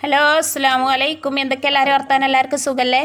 Hello അസ്സാമു അലൈക്കും. എന്തൊക്കെ എല്ലാവരും വർത്താനം? എല്ലാവർക്കും സുഖല്ലേ?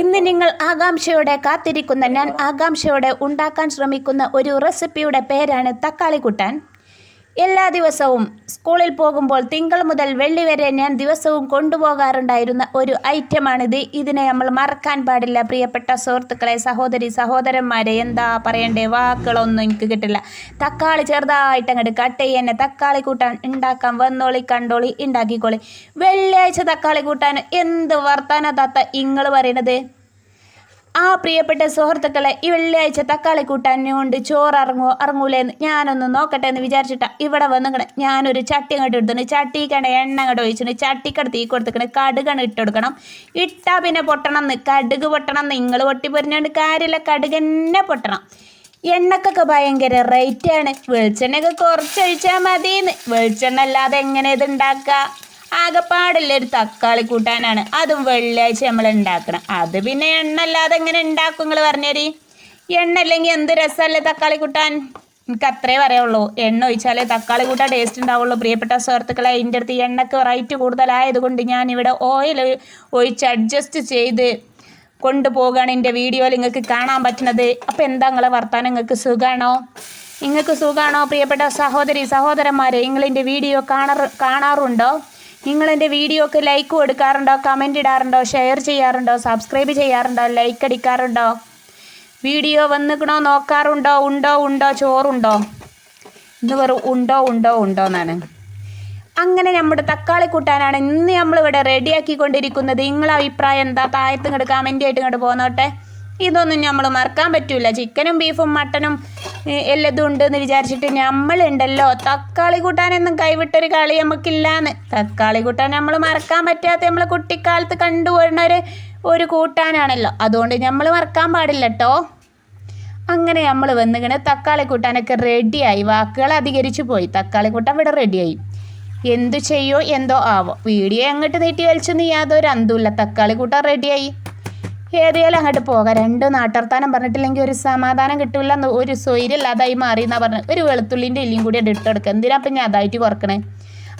ഇന്ന് നിങ്ങൾ ആകാംക്ഷയോടെ കാത്തിരിക്കുന്ന ഞാൻ ആകാംക്ഷയോടെ ഉണ്ടാക്കാൻ ശ്രമിക്കുന്ന ഒരു റെസിപ്പിയുടെ പേരാണ് തക്കാളി കൂട്ടാൻ. എല്ലാ ദിവസവും സ്കൂളിൽ പോകുമ്പോൾ തിങ്കൾ മുതൽ വെള്ളി വരെ ഞാൻ ദിവസവും കൊണ്ടുപോകാറുണ്ടായിരുന്ന ഒരു ഐറ്റമാണിത്. ഇതിനെ നമ്മൾ മറക്കാൻ പാടില്ല. പ്രിയപ്പെട്ട സുഹൃത്തുക്കളെ സഹോദരി സഹോദരന്മാരെ എന്താ പറയണ്ടേ? വാക്കുകളൊന്നും എനിക്ക് കിട്ടില്ല. തക്കാളി ചെറുതായിട്ട് അങ്ങോട്ട് കട്ട് ചെയ്യാൻ തക്കാളി കൂട്ടാൻ ഉണ്ടാക്കാൻ വന്നോളി കണ്ടോളി ഉണ്ടാക്കിക്കോളി. വെള്ളിയാഴ്ച തക്കാളി കൂട്ടാൻ എന്ത് വർത്താന താത്ത ഇങ്ങൾ പറയണത്? ആ പ്രിയപ്പെട്ട സുഹൃത്തുക്കളെ ഈ വെള്ളിയാഴ്ച തക്കാളി കൂട്ടാൻ കൊണ്ട് ചോറ് ഇറങ്ങുമോ ഇറങ്ങൂലെന്ന് ഞാനൊന്ന് നോക്കട്ടെ എന്ന് വിചാരിച്ചിട്ടാ ഇവിടെ വന്നിക്കണേ ഞാനൊരു ചട്ടി അങ്ങോട്ട് എടുത്തു ചട്ടിക്കണ എണ്ണ അങ്ങോട്ട് ഒഴിച്ചിട്ട് ചട്ടിക്കട തീ കൊടുത്തിക്കണ കടുകണ് ഇട്ട് കൊടുക്കണം. ഇട്ടാ പിന്നെ പൊട്ടണം എന്ന് കടുക് പൊട്ടണം നിങ്ങൾ പൊട്ടി പൊരിഞ്ഞുകൊണ്ട് കാര്യമില്ല. കടുക് തന്നെ പൊട്ടണം. എണ്ണക്കൊക്കെ ഭയങ്കര റേറ്റാണ് വെളിച്ചെണ്ണയൊക്കെ കുറച്ചൊഴിച്ചാൽ മതിയെന്ന് വെളിച്ചെണ്ണ അല്ലാതെ എങ്ങനെ ഇത് ഉണ്ടാക്കുക ആകെപ്പാടില്ല ഒരു തക്കാളി കൂട്ടാനാണ്. അതും വെള്ളിയാഴ്ച നമ്മൾ ഉണ്ടാക്കണം. അത് പിന്നെ എണ്ണ അല്ലാതെ എങ്ങനെ ഉണ്ടാക്കും നിങ്ങൾ പറഞ്ഞേരി? എണ്ണ ഇല്ലെങ്കിൽ എന്ത് രസമല്ലേ തക്കാളി കൂട്ടാൻ? എനിക്ക് അത്രേ പറയുള്ളൂ എണ്ണ ഒഴിച്ചാലേ തക്കാളി കൂട്ടാൻ ടേസ്റ്റ് ഉണ്ടാവുള്ളൂ. പ്രിയപ്പെട്ട സുഹൃത്തുക്കളെ എന്റെ അടുത്ത് എണ്ണക്ക് റേറ്റ് കൂടുതലായതുകൊണ്ട് ഞാൻ ഓയിൽ ഒഴിച്ച് അഡ്ജസ്റ്റ് ചെയ്ത് കൊണ്ടുപോകുകയാണ് എന്റെ വീഡിയോയിൽ നിങ്ങൾക്ക് കാണാൻ പറ്റുന്നത്. അപ്പോൾ എന്താ നിങ്ങളെ വർത്താനം? നിങ്ങൾക്ക് സുഖമാണോ നിങ്ങൾക്ക് സുഖമാണോ പ്രിയപ്പെട്ട സഹോദരി സഹോദരന്മാരെ? നിങ്ങളെന്റെ വീഡിയോ കാണാറ് കാണാറുണ്ടോ? നിങ്ങളെന്റെ വീഡിയോക്ക് ലൈക്ക് കൊടുക്കാറുണ്ടോ കമന്റ് ഇടാറുണ്ടോ ഷെയർ ചെയ്യാറുണ്ടോ സബ്സ്ക്രൈബ് ചെയ്യാറുണ്ടോ ലൈക്ക് അടിക്കാറുണ്ടോ? വീഡിയോ വന്നിക്കണോ നോക്കാറുണ്ടോ ഉണ്ടോ ഉണ്ടോ ചോറുണ്ടോ? ഇന്ന് വെറും ഉണ്ടോ ഉണ്ടോ ഉണ്ടോ എന്നാണ്. അങ്ങനെ നമ്മുടെ തക്കാളി കൂട്ടാനാണ് ഇന്ന് നമ്മളിവിടെ റെഡിയാക്കിക്കൊണ്ടിരിക്കുന്നത് നിങ്ങളെ അഭിപ്രായം എന്താ? താഴത്തും ഇങ്ങോട്ട് കമന്റ് ആയിട്ട് ഇങ്ങോട്ട് പോന്നോട്ടെ. ഇതൊന്നും നമ്മൾ മറക്കാൻ പറ്റില്ല ചിക്കനും ബീഫും മട്ടനും എല്ലതും ഉണ്ട് എന്ന് വിചാരിച്ചിട്ട് നമ്മളുണ്ടല്ലോ തക്കാളി കൂട്ടാനൊന്നും കൈവിട്ടൊരു കളി നമുക്കില്ലാന്ന് തക്കാളി കൂട്ടാൻ നമ്മൾ മറക്കാൻ പറ്റാത്ത നമ്മൾ കുട്ടിക്കാലത്ത് കണ്ടുപോരുന്ന ഒരു ഒരു കൂട്ടാനാണല്ലോ. അതുകൊണ്ട് നമ്മൾ മറക്കാൻ പാടില്ല കേട്ടോ അങ്ങനെ നമ്മൾ വന്നിങ്ങനെ തക്കാളി കൂട്ടാനൊക്കെ റെഡിയായി. വാക്കുകൾ അധികരിച്ചു പോയി. തക്കാളി കൂട്ടാൻ ഇവിടെ റെഡിയായി. എന്തു ചെയ്യോ എന്തോ ആവോ. വീഡിയോ അങ്ങോട്ട് നീട്ടി വലിച്ചൊന്നും യാതൊരു അന്തുമില്ല തക്കാളി കൂട്ടാൻ റെഡിയായി. ഏതായാലും അങ്ങോട്ട് പോകാം. രണ്ട് നാട്ടർത്താനം പറഞ്ഞിട്ടില്ലെങ്കിൽ ഒരു സമാധാനം കിട്ടില്ല ഒരു സ്വൈര്യമില്ലാതായി മാറി എന്നാ പറഞ്ഞത് ഒരു വെളുത്തുള്ളിന്റെ ഇല്ലിയും കൂടി അത് ഇട്ടെടുക്കുക എന്തിനാ അപ്പം ഞാൻ അതായിട്ട് കുറക്കണേ?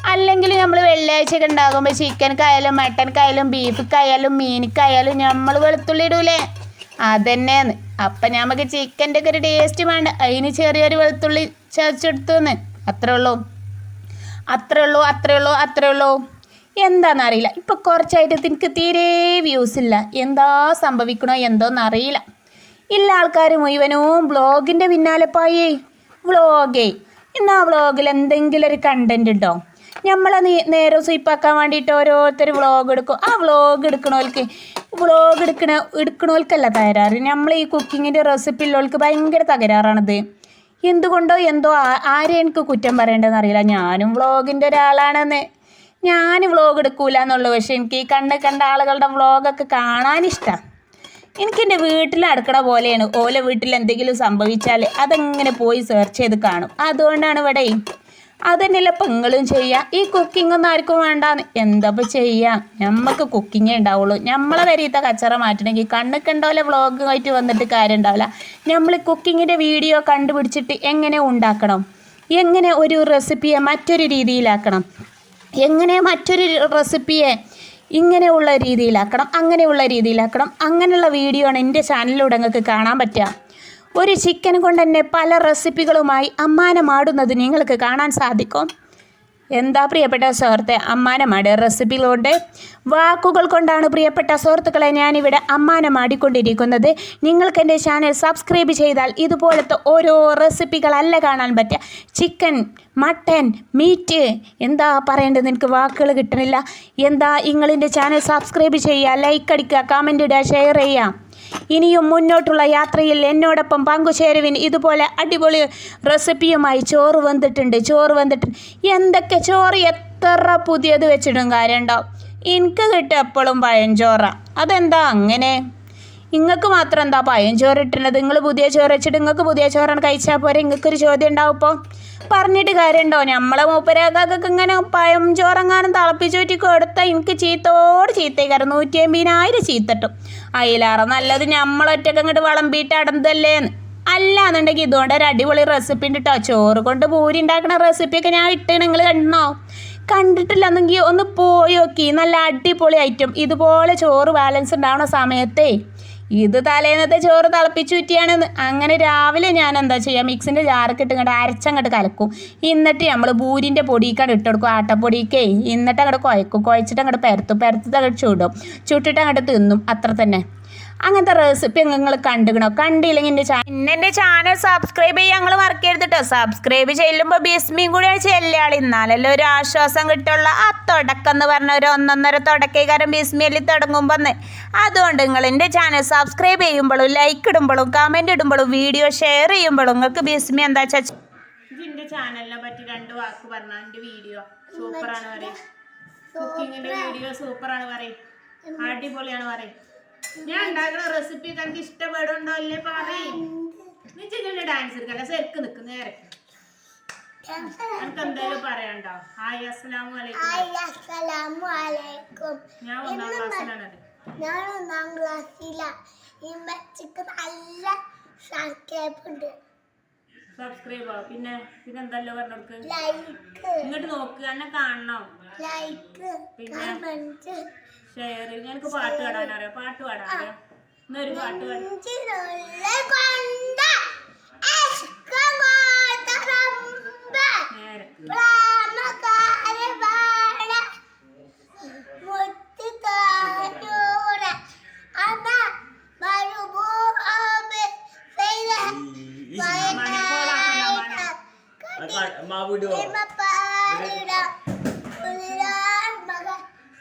അല്ലെങ്കിൽ നമ്മൾ വെള്ളിയാഴ്ചയൊക്കെ ഉണ്ടാകുമ്പോൾ ചിക്കനക്കായാലും മട്ടൻക്കായാലും ബീഫ്ക്കായാലും മീനിക്കായാലും നമ്മൾ വെളുത്തുള്ളി ഇടൂലേ? അതന്നെയാണ്. അപ്പം നമുക്ക് ചിക്കന്റെ ഒക്കെ ഒരു ടേസ്റ്റ് വേണ്ട. അതിന് ചെറിയൊരു വെളുത്തുള്ളി ചതച്ചെടുത്തുന്ന്. അത്രേ ഉള്ളൂ. അത്രേ ഉള്ളൂ അത്രേ ഉള്ളൂ അത്രേ ഉള്ളൂ. എന്താണെന്നറിയില്ല ഇപ്പം കുറച്ചായിട്ട് എനിക്ക് തീരെ വ്യൂസ് ഇല്ല. എന്താ സംഭവിക്കണോ എന്തോന്നറിയില്ല ഇല്ല ആൾക്കാർ മുഴുവനും ബ്ലോഗിന്റെ പിന്നാലെ പോയേ. വ്ളോഗേ ഇന്ന് ആ വ്ളോഗിൽ എന്തെങ്കിലും ഒരു കണ്ടന്റ് ഉണ്ടോ? നമ്മളെ നേരെ സ്വീപ്പാക്കാൻ വേണ്ടിയിട്ട് ഓരോരുത്തർ വ്ളോഗ് എടുക്കും. ആ വ്ളോഗ് എടുക്കണോൽക്ക് വ്ളോഗ് എടുക്കണ എടുക്കണോൽക്കല്ല തകരാറ്. നമ്മൾ ഈ കുക്കിങ്ങിന്റെ റെസിപ്പി ഉള്ളവർക്ക് ഭയങ്കര തകരാറാണിത്. എന്തുകൊണ്ടോ എന്തോ ആരെ എനിക്ക് കുറ്റം പറയേണ്ടതെന്ന് അറിയില്ല ഞാനും വ്ളോഗിന്റെ ഒരാളാണെന്ന്. ഞാൻ വ്ളോഗ് എടുക്കൂല എന്നുള്ളൂ പക്ഷെ എനിക്ക് ഈ കണ്ട് കണ്ട ആളുകളുടെ വ്ളോഗൊക്കെ എനിക്ക് എന്റെ വീട്ടിൽ അടുക്കണ പോലെയാണ്. ഓല വീട്ടിൽ എന്തെങ്കിലും സംഭവിച്ചാൽ അതെങ്ങനെ പോയി സെർച്ച് ചെയ്ത് കാണും. അതുകൊണ്ടാണ് ഇവിടെ അതന്നെയല്ല തന്നെയല്ല പെങ്ങളും ചെയ്യുക ഈ കുക്കിംഗ് ഒന്നും ആർക്കും വേണ്ടാന്ന്. എന്തപ്പോൾ ചെയ്യാം? നമുക്ക് കുക്കിങ്ങേ ഉണ്ടാവുള്ളൂ. നമ്മളെ വരീത്ത കച്ചറ മാറ്റണമെങ്കിൽ കണ്ണൊക്കെ കണ്ടോലെ വ്ളോഗുമായിട്ട് വന്നിട്ട് കാര്യം ഉണ്ടാവില്ല. നമ്മൾ കുക്കിങ്ങിന്റെ വീഡിയോ കണ്ടുപിടിച്ചിട്ട് എങ്ങനെ ഉണ്ടാക്കണം? എങ്ങനെ ഒരു റെസിപ്പിയെ മറ്റൊരു രീതിയിലാക്കണം? എങ്ങനെ മറ്റൊരു റെസിപ്പിയെ ഇങ്ങനെയുള്ള രീതിയിലാക്കണം അങ്ങനെയുള്ള രീതിയിലാക്കണം അങ്ങനെയുള്ള വീഡിയോ ആണ് എന്റെ ചാനലിലൂടെ നിങ്ങൾക്ക് കാണാൻ പറ്റുക. ഒരു ചിക്കൻ കൊണ്ട് തന്നെ പല റെസിപ്പികളുമായി അമ്മാനമാടുന്നത് നിങ്ങൾക്ക് കാണാൻ സാധിക്കും. എന്താ പ്രിയപ്പെട്ട സുഹൃത്തെ? അമ്മാനമാട് റെസിപ്പികളുണ്ട് വാക്കുകൾ കൊണ്ടാണ് പ്രിയപ്പെട്ട സുഹൃത്തുക്കളെ ഞാനിവിടെ അമ്മാനമാടിക്കൊണ്ടിരിക്കുന്നത്. നിങ്ങൾക്ക് എന്റെ ചാനൽ സബ്സ്ക്രൈബ് ചെയ്താൽ ഇതുപോലത്തെ ഓരോ റെസിപ്പികളല്ല കാണാൻ പറ്റുക. ചിക്കൻ മട്ടൻ മീറ്റ് എന്താ പറയേണ്ടത്? എനിക്ക് വാക്കുകൾ കിട്ടണില്ല. എന്താ നിങ്ങളിന്റെ ചാനൽ സബ്സ്ക്രൈബ് ചെയ്യുക ലൈക്ക് അടിക്കുക കമന്റ് ഇടുക ഷെയർ ചെയ്യുക. ഇനിയും മുന്നോട്ടുള്ള യാത്രയിൽ എന്നോടൊപ്പം പങ്കുചേരുവിൻ ഇതുപോലെ അടിപൊളി റെസിപ്പിയുമായി ചോറ് വന്നിട്ടുണ്ട് ചോറ് വന്നിട്ടുണ്ട്. എന്തൊക്കെ ചോറ്? എത്ര പുതിയത് വെച്ചിടും കാര്യമുണ്ടാവും എനിക്ക് കിട്ടും എപ്പോഴും പഴഞ്ചോറ. അതെന്താ അങ്ങനെ? നിങ്ങൾക്ക് മാത്രം എന്താ പഴഞ്ചോറ് ഇട്ടുന്നത്? നിങ്ങൾ പുതിയ ചോറ് വെച്ചിട്ട് നിങ്ങൾക്ക് പുതിയ ചോറാണ് കഴിച്ചാൽ പോരെ? നിങ്ങൾക്കൊരു ചോദ്യം ഉണ്ടാവും ഇപ്പോൾ പറഞ്ഞിട്ട് കാര്യമുണ്ടോ നമ്മളെ മൂപ്പരാക്കൊക്കെ ഇങ്ങനെ പഴം ചോറെങ്ങാനും തിളപ്പിച്ചൂറ്റി കൊടുത്താൽ എനിക്ക് ചീത്തോട് ചീത്തയ്ക്കാരം നൂറ്റി അമ്പതിനായിരം ചീത്തട്ടും. അയിലാറ നല്ലത് നമ്മളൊറ്റക്ക് അങ്ങോട്ട് വിളമ്പിയിട്ട് അടന്തല്ലേന്ന് അല്ല എന്നുണ്ടെങ്കിൽ ഇതുകൊണ്ട് ഒരു അടിപൊളി റെസിപ്പി ഉണ്ട് കേട്ടോ ചോറ് കൊണ്ട് പൂരി ഉണ്ടാക്കുന്ന റെസിപ്പിയൊക്കെ ഞാൻ ഇട്ട് നിങ്ങൾ കണ്ടോ? കണ്ടിട്ടില്ലെന്നെങ്കിൽ ഒന്ന് പോയി നോക്കി. നല്ല അടിപൊളി ഐറ്റം ഇതുപോലെ ചോറ് ബാലൻസ് ഉണ്ടാവുന്ന സമയത്തേ ഇത് തലേന്നത്തെ ചോറ് തിളപ്പിച്ച് ഊറ്റിയാണ് അങ്ങനെ രാവിലെ ഞാൻ എന്താ ചെയ്യുക മിക്സിന്റെ ജാറൊക്കെ ഇട്ട് ഇങ്ങോട്ട് അരച്ചങ്ങോട്ട് കലക്കും. എന്നിട്ട് നമ്മൾ ബൂരിന്റെ പൊടിക്കാണ് ഇട്ട് കൊടുക്കും. ആട്ടപ്പൊടിക്കേ എന്നിട്ട് അങ്ങോട്ട് കുഴക്കും. കുഴച്ചിട്ട് അങ്ങോട്ട് പരത്തും. പരത്തിട്ട് അങ്ങോട്ട് ചൂടും. ചുട്ടിട്ട് അങ്ങോട്ട് തിന്നും. അത്ര തന്നെ. അങ്ങനത്തെ റെസിപ്പി നിങ്ങൾ കണ്ടുകണോ കണ്ടില്ലെങ്കിൽ എന്റെ ചാനൽ പിന്നെ എന്റെ ചാനൽ സബ്സ്ക്രൈബ് ചെയ്യാൻ ഞങ്ങൾ മറക്കരുത് കേട്ടോ സബ്സ്ക്രൈബ് ചെല്ലുമ്പോൾ ബിസ്മിയും കൂടിയാണ് ചെല്ലുകൾ ഇന്നാലല്ലോ ഒരു ആശ്വാസം കിട്ടുള്ള. ആ തുടക്കം എന്ന് പറഞ്ഞ ഒരു ഒന്നൊന്നര തുടക്കേകാരം ബിസ്മിയിൽ തുടങ്ങുമ്പോൾ അതുകൊണ്ട് നിങ്ങൾ എന്റെ ചാനൽ സബ്സ്ക്രൈബ് ചെയ്യുമ്പോഴും ലൈക്ക് ഇടുമ്പോഴും കമന്റ് ഇടുമ്പോഴും വീഡിയോ ഷെയർ ചെയ്യുമ്പോഴും നിങ്ങൾക്ക് ബിസ്മി എന്താ വെച്ചാൽ എന്റെ ചാനലിനെ പറ്റി രണ്ട് വാക്ക് പറഞ്ഞ എന്റെ വീഡിയോ സൂപ്പറാണ് പറയും. കുക്കിങ്ങിന്റെ വീഡിയോ സൂപ്പറാണ് പറയും. അടിപൊളിയാണ് പറയും. ഞാൻ ഉണ്ടാക്കുന്ന റെസിപ്പി കണ്ട് ഇഷ്ടപ്പെടുണ്ടോ അല്ലേ പറയും നീ ഡാൻസ് എടുക്കല്ല? ശരിക്ക് നിൽക്ക് നേരെ. എനിക്ക് എന്തായാലും പറയാണ്ടോ ഹായ് അസ്സലാമു അലൈക്കും ഞാൻ ഒന്നാം ക്ലാസ്സിലാണത് ഞാൻ ഒന്നാം ക്ലാസ്സില ഇമ്മച്ചിക്ക് നല്ല സബ്സ്ക്രൈബ് ഉണ്ട്. സബ്സ്ക്രൈബോ പിന്നെ പിന്നെ എന്തല്ലോ പറഞ്ഞോർക്ക് ഇങ്ങോട്ട് നോക്ക് എന്നെ കാണണം. ലൈക്ക് പിന്നെ? ഷെയർ എനിക്ക് പാട്ട് പാടാൻ അറിയാം പാട്ട് പാടാൻ അറിയാം ഇന്നൊരു പാട്ട് പാടാം. നെഞ്ചിനുള്ള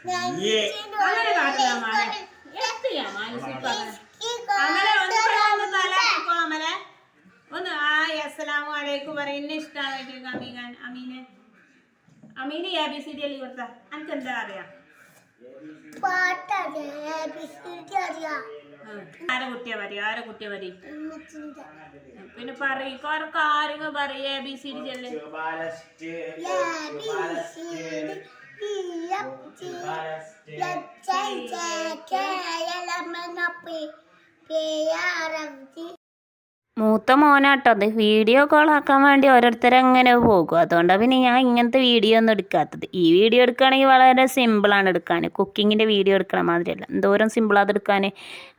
അങ്ങനെ കാട്ടില്ല മാനെ എത്തിയാ മാനസിക അമലെ ഒന്ന് പെട്ടെന്ന് തലാക്കിക്കോ അമലെ. ഒന്ന് ഹായ് അസ്സലാമു അലൈക്കും. പറ എന്നെ ഇഷ്ടമാണ് അമീൻ അമീന്. അമീന് എ ബി സി ഡി എല്ലാം കൊടുത്ത? എനിക്ക് എന്താ അറിയാം. ആരെ കുട്ടിയെ പറയും ആരെ കുട്ടിയെ പറയും? ഉമ്മച്ചിന്റെ. പിന്നെ പറയും കുറെ കാര്യങ്ങൾ പറയും എ ബി സി ഡി ചെല്ല്. Yep, P, P, R, F, G. മൂത്ത മോനാട്ടോ അത് വീഡിയോ കോൾ ആക്കാൻ വേണ്ടി ഓരോരുത്തരങ്ങനെ പോകും. അതുകൊണ്ടാണ് പിന്നെ ഞാൻ ഇങ്ങനത്തെ വീഡിയോ ഒന്നും എടുക്കാത്തത്. ഈ വീഡിയോ എടുക്കുകയാണെങ്കിൽ വളരെ സിമ്പിളാണ് എടുക്കാൻ. കുക്കിങ്ങിന്റെ വീഡിയോ എടുക്കണ മാതിരിയല്ല. എന്തോരം സിമ്പിളാണ് എടുക്കാൻ.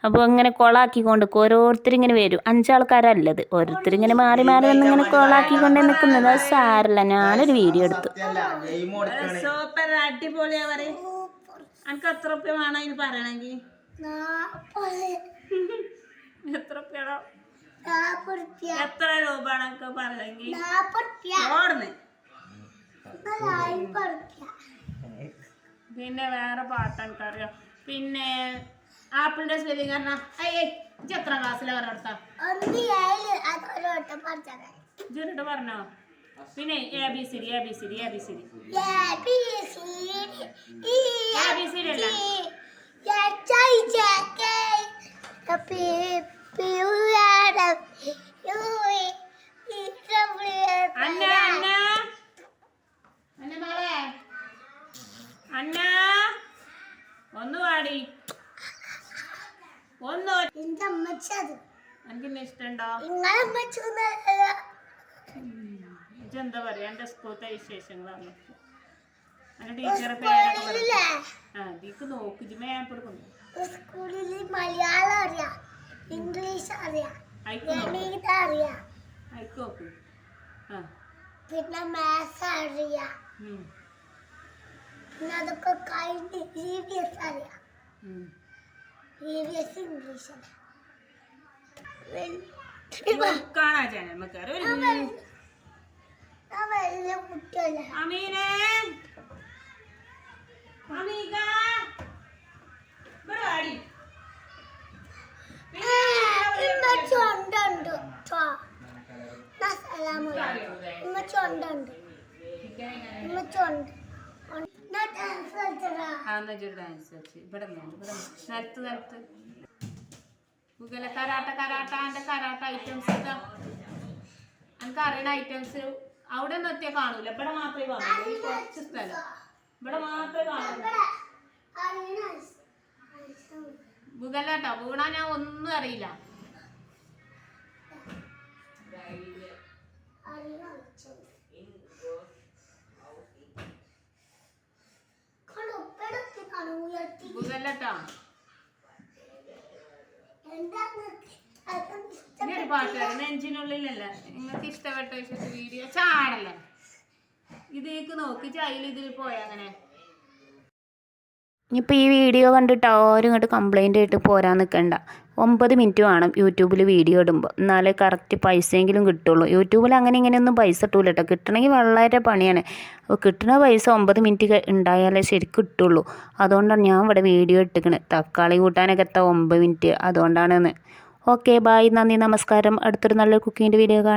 അപ്പോൾ ഇങ്ങനെ കോളാക്കിക്കൊണ്ട് ഓരോരുത്തർ ഇങ്ങനെ വരും. അഞ്ചാൾക്കാരല്ലത്. ഓരോരുത്തർ ഇങ്ങനെ മാറി മാറി വന്ന് ഇങ്ങനെ കോളാക്കിക്കൊണ്ട് നിൽക്കുന്നത്. അത് സാരല്ല. ഞാനൊരു വീഡിയോ എടുത്തു. സൂപ്പർ. അടിപൊളിയാ പറയും. എനിക്ക് എത്ര റുപ്യ വേണം അതിന് പറയണമെങ്കിൽ എത്ര എത്ര രൂപ പറഞ്ഞെങ്കിൽ ഓടുന്നു. പിന്നെ വേറെ പാട്ട് എനിക്കറിയാം. പിന്നെ ആപ്പിളിന്റെ സ്പെല്ലിംഗ് പറഞ്ഞാ അയ്യേ ഇജ്ജ് എത്ര ക്ലാസ്സിലെ പറഞ്ഞെടുത്താ ഇജ്ജിട്ട് പറഞ്ഞോ? പിന്നെ A B C D A B C D A B C D ABCD അല്ല. അന്ന അന്ന അന്ന മോളെ അന്ന ഒന്ന് പാടി ഒന്ന് എന്റെ അമ്മച്ചത് എനിക്ക് ഇന്നെ ഇഷ്ടമുണ്ടോ നിങ്ങളെ അമ്മച്ചത് ഇജ്ജെന്താ പറയാ? എന്റെ സ്കൂളത്തെ വിശേഷങ്ങളാണ്. അങ്ങനെ ടീച്ചറെ പേരൊക്കെ പറഞ്ഞു ആ ഇതിക്ക് നോക്ക്. ഇജ്ജ് മേപ്പ് എടുക്കുന്നു സ്കൂളിൽ മലയാളം അറിയാം ഇംഗ്ലീഷ് അറിയാം ഗണിതം ആ. പിന്നെ മാത്സ് അറിയാം പിന്നെ അതൊക്കെ കഴിഞ്ഞ് ഇ വി എസ് അറിയാം. ഉം. ഇ വി എസ് ഇംഗ്ലീഷ് അറിയാം. കാണാ ചാനൽ നമുക്ക് ഞാൻ അമീനെ. അമീക. ഇവിടെ വാടി. ഒരു ഡാൻസ് വെച്ച് ഇവിടെ നിലത്ത് നിലത്ത് മുഗല കരാട്ട കരാട്ട എന്റെ കരാട്ട ഐറ്റംസ് ഇതാ. എനിക്ക് അറിയണ ഐറ്റംസ് അവിടെ നിർത്തിയാൽ കാണൂല. ഇവിടെ മാത്രമേ കാണൂല ഈ കുറച്ച് സ്ഥലം. ഇവിടെ മാത്രമേ കാണൂ വീകല്ല കേട്ടോ ഞാൻ ഒന്നും അറിയില്ല. വീകല്ല ഇനി ഒരു പാട്ട് പാടി നെഞ്ചിനുള്ളിലല്ല? നിങ്ങൾക്ക് ഇഷ്ടപ്പെട്ട വെച്ചിട്ട് വീഡിയോ ചാടല്ലേ? ഇതിലേക്ക് നോക്കി ചൈൽ ഇതിൽ പോയാ അങ്ങനെ. ഇനിയിപ്പോൾ ഈ വീഡിയോ കണ്ടിട്ട് ആരും ഇങ്ങോട്ട് കംപ്ലൈന്റ് ആയിട്ട് പോരാൻ നിൽക്കണ്ട ഒമ്പത് മിനിറ്റ് വേണം യൂട്യൂബിൽ വീഡിയോ ഇടുമ്പോൾ എന്നാലേ കറക്റ്റ് പൈസയെങ്കിലും കിട്ടുള്ളൂ. യൂട്യൂബിൽ അങ്ങനെ ഇങ്ങനെയൊന്നും പൈസ കിട്ടൂല കേട്ടോ കിട്ടണമെങ്കിൽ വളരെ പണിയാണ്. അപ്പോൾ കിട്ടുന്ന പൈസ ഒമ്പത് മിനിറ്റ് ഉണ്ടായാലേ ശരിക്കും കിട്ടുള്ളൂ. അതുകൊണ്ടാണ് ഞാൻ ഇവിടെ വീഡിയോ ഇട്ടിക്കണത് തക്കാളി കൂട്ടാനൊക്കെ എത്താം ഒമ്പത് മിനിറ്റ് അതുകൊണ്ടാണെന്ന്. ഓക്കെ ബായ് നന്ദി നമസ്കാരം. അടുത്തൊരു നല്ലൊരു കുക്കിങ്ങിന്റെ വീഡിയോ കാണാം.